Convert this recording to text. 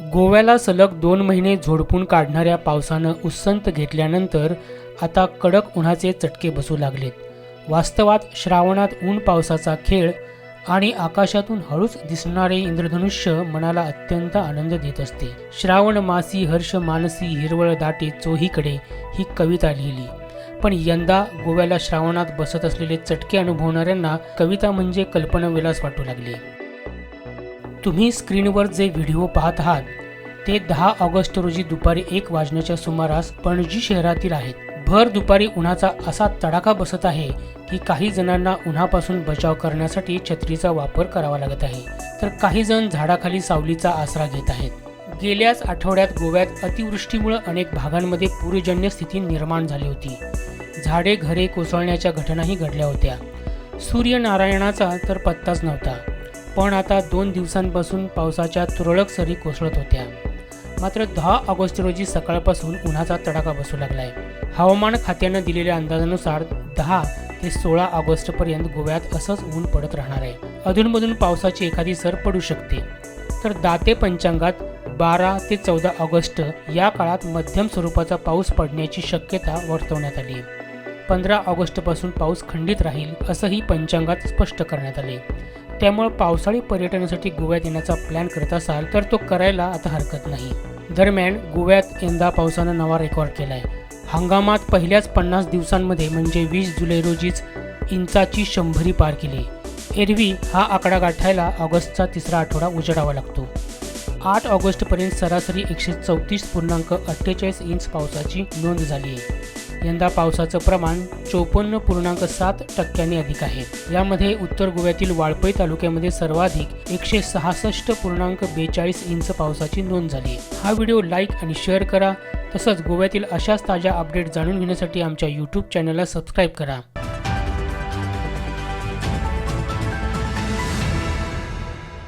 गोव्याला सलग दोन महिने झोडपून काढणाऱ्या पावसानं उत्संत घेतल्यानंतर आता कडक उन्हाचे चटके बसू लागलेत. वास्तवात श्रावणात ऊन पावसाचा खेळ आणि आकाशातून हळूच दिसणारे इंद्रधनुष्य मनाला अत्यंत आनंद देत असते. श्रावण मासी हर्ष मानसी हिरवळ दाटे चोहीकडे ही कविता लिहिली. पण यंदा गोव्याला श्रावणात बसत असलेले चटके अनुभवणाऱ्यांना कविता म्हणजे कल्पनाविलास वाटू लागले. तुम्ही स्क्रीनवर जे व्हिडिओ पाहत आहात ते दहा ऑगस्ट रोजी दुपारी एक वाजण्याच्या सुमारास पणजी शहरातील आहेत. भर दुपारी उन्हाचा असा तडाखा बसत आहे की काही जणांना उन्हापासून बचाव करण्यासाठी छत्रीचा वापर करावा लागत आहे. तर काही जण झाडाखाली सावलीचा आसरा घेत आहेत. गेल्याच आठवड्यात गोव्यात अतिवृष्टीमुळे अनेक भागांमध्ये पूरजन्य स्थिती निर्माण झाली होती. झाडे घरे कोसळण्याच्या घटनाही घडल्या होत्या. सूर्यनारायणाचा तर पत्ताच नव्हता. पण आता दोन दिवसांपासून पावसाच्या तुरळक सरी कोसळत होत्या. मात्र दहा ऑगस्ट रोजी सकाळपासून उन्हाचा तडाखा बसू लागलाय. हवामान खात्यानं दिलेल्या अंदाजानुसार दहा ते सोळा ऑगस्टपर्यंत गोव्यात असंच ऊन पडत राहणार आहे. अधूनमधून पावसाची एखादी सर पडू शकते. तर दाते पंचांगात बारा ते चौदा ऑगस्ट या काळात मध्यम स्वरूपाचा पाऊस पडण्याची शक्यता वर्तवण्यात आली. पंधरा ऑगस्टपासून पाऊस खंडित राहील असंही पंचांगात स्पष्ट करण्यात आले. त्यामुळे पावसाळी पर्यटनासाठी गोव्यात येण्याचा प्लॅन करत असाल तर तो करायला आता हरकत नाही. दरम्यान गोव्यात यंदा पावसानं नवा रेकॉर्ड केला आहे हंगामात पहिल्याच पन्नास दिवसांमध्ये म्हणजे वीस जुलै रोजीच इंचाची शंभरी पार केली. एरवी हा आकडा गाठायला ऑगस्टचा तिसरा आठवडा उजडावा लागतो. आठ ऑगस्टपर्यंत सरासरी एकशे चौतीस पूर्णांक अठ्ठेचाळीस इंच पावसाची नोंद झाली आहे यंदा पावसाचं प्रमाण चोपन्न पूर्णांक सात टक्क्यांनी अधिक आहे. यामध्ये उत्तर गोव्यातील वाळपई तालुक्यामध्ये सर्वाधिक एकशे सहासष्ट पूर्णांक बेचाळीस इंच पावसाची नोंद झाली. हा व्हिडिओ लाईक आणि शेअर करा. तसंच गोव्यातील अशाच ताज्या अपडेट जाणून घेण्यासाठी आमच्या यूट्यूब चॅनलला सबस्क्राईब करा.